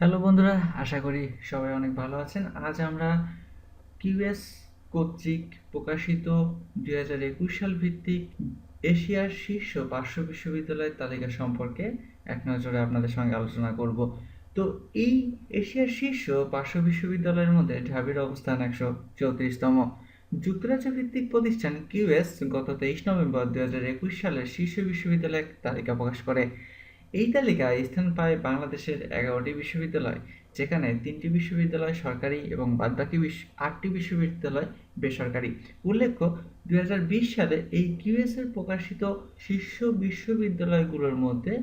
Hello বন্ধুরা, আশা করি সবাই অনেক ভালো আছেন। আজ আমরা কিউএস কর্তৃক প্রকাশিত দুই হাজার একুশ সাল ভিত্তিক এশিয়ার শীর্ষ পাঁচশো বিশ্ববিদ্যালয়ের তালিকা সম্পর্কে এক নজরে আপনাদের সঙ্গে আলোচনা করব। তো এই এশিয়ার শীর্ষ পাঁচশো বিশ্ববিদ্যালয়ের মধ্যে ঢাবির অবস্থান একশো চৌত্রিশতম। যুক্তরাজ্য ভিত্তিক প্রতিষ্ঠান কিউএস গত তেইশ নভেম্বর দুই হাজার একুশ সালের শীর্ষ বিশ্ববিদ্যালয়ের তালিকা প্রকাশ করে। এই তালিকায় স্থান পায় বাংলাদেশের এগারোটি বিশ্ববিদ্যালয়, যেখানে তিনটি বিশ্ববিদ্যালয় সরকারি এবং বাদবাকি আটটি বিশ্ববিদ্যালয় বেসরকারি। উল্লেখ্য, দুই হাজার বিশ সালে এই কিউএস এর প্রকাশিত শীর্ষ বিশ্ববিদ্যালয়গুলোর মধ্যে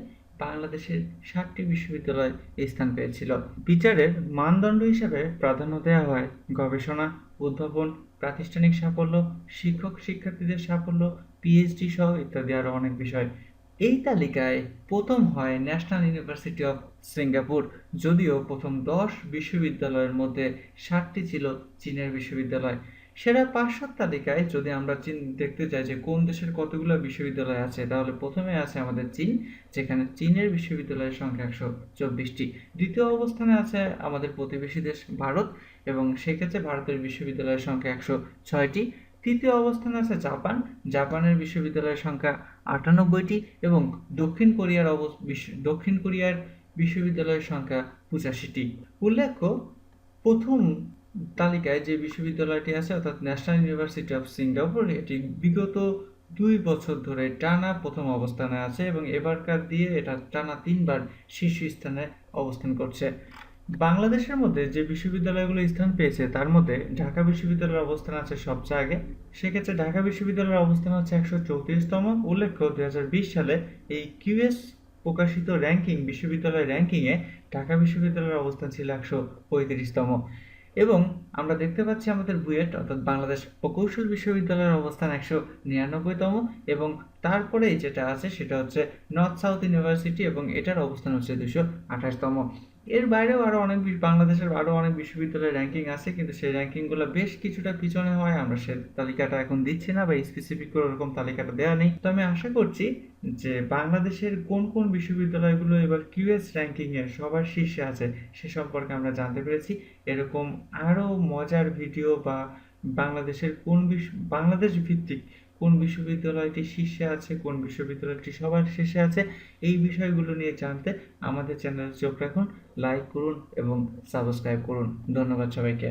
বাংলাদেশের ষাটটি বিশ্ববিদ্যালয় স্থান পেয়েছিল। বিচারের মানদণ্ড হিসাবে প্রাধান্য দেওয়া হয় গবেষণা, উদ্ভাবন, প্রাতিষ্ঠানিক সাফল্য শিক্ষক শিক্ষার্থীদের সাফল্য, পিএইচডি সহ ইত্যাদি আরও অনেক বিষয়। এই তালিকায় প্রথম হয় ন্যাশনাল ইউনিভার্সিটি অফ সিঙ্গাপুর যদিও প্রথম দশ বিশ্ববিদ্যালয়ের মধ্যে ষাটটি ছিল চীনের বিশ্ববিদ্যালয়। সেরা পাঁচশোর তালিকায় যদি আমরা চীন দেখতে চাই যে কোন দেশের কতগুলো বিশ্ববিদ্যালয় আছে, তাহলে প্রথমে আছে আমাদের চীন, যেখানে চীনের বিশ্ববিদ্যালয়ের সংখ্যা একশো চব্বিশটি। দ্বিতীয় অবস্থানে আছে আমাদের প্রতিবেশী দেশ ভারত এবং সেক্ষেত্রে ভারতের বিশ্ববিদ্যালয়ের সংখ্যা একশো ছয়টি। তৃতীয় অবস্থানে আছে জাপান। জাপানের বিশ্ববিদ্যালয়ের সংখ্যা আটানব্বইটি এবং দক্ষিণ কোরিয়ার অব দক্ষিণ কোরিয়ার বিশ্ববিদ্যালয়ের সংখ্যা পঁচাশিটি। উল্লেখ্য, প্রথম তালিকায় যে বিশ্ববিদ্যালয়টি আছে, অর্থাৎ ন্যাশনাল ইউনিভার্সিটি অফ সিঙ্গাপুর, এটি বিগত দুই বছর ধরে টানা প্রথম অবস্থানে আছে এবং এবারকার দিয়ে এটা টানা তিনবার শীর্ষ স্থানে অবস্থান করছে। বাংলাদেশের মধ্যে যে বিশ্ববিদ্যালয়গুলো স্থান পেয়েছে, তার মধ্যে ঢাকা বিশ্ববিদ্যালয়ের অবস্থান আছে সবচেয়ে আগে। সেক্ষেত্রে ঢাকা বিশ্ববিদ্যালয়ের অবস্থান হচ্ছে একশো চৌত্রিশতম। উল্লেখ্য, দুই হাজার বিশ সালে এই কিউএস প্রকাশিত র্যাঙ্কিং, বিশ্ববিদ্যালয় র্যাঙ্কিংয়ে ঢাকা বিশ্ববিদ্যালয়ের অবস্থান ছিল একশো পঁয়ত্রিশতম। এবং আমরা দেখতে পাচ্ছি আমাদের বুয়েট, অর্থাৎ বাংলাদেশ প্রকৌশল বিশ্ববিদ্যালয়ের অবস্থান একশো নিরানব্বইতম। এবং তারপরেই যেটা আছে, সেটা হচ্ছে নর্থ সাউথ ইউনিভার্সিটি এবং এটার অবস্থান হচ্ছে দুশো আঠাশতম। এর বাইরেও আরও অনেক বাংলাদেশের আরও অনেক বিশ্ববিদ্যালয়ের র্যাঙ্কিং আছে, কিন্তু সেই র্যাঙ্কিংগুলো বেশ কিছুটা পিছনে হয়, আমরা সে তালিকাটা এখন দিচ্ছি না বা স্পেসিফিক করে ওরকম তালিকাটা দেওয়া নেই। তো আমি আশা করছি যে বাংলাদেশের কোন কোন বিশ্ববিদ্যালয়গুলো এবার কিউএস র্যাঙ্কিংয়ে সবার শীর্ষে আছে, সে সম্পর্কে আমরা জানতে পেরেছি। এরকম আরও মজার ভিডিও বা বাংলাদেশের কোন বাংলাদেশ ভিত্তিক কোন বিশ্ববিদ্যালয়টি শীর্ষে আছে, কোন বিশ্ববিদ্যালয়টি সবার শেষে আছে, এই বিষয়গুলো নিয়ে জানতে আমাদের চ্যানেলে চোখ রাখুন, লাইক করুন এবং সাবস্ক্রাইব করুন। ধন্যবাদ সবাইকে।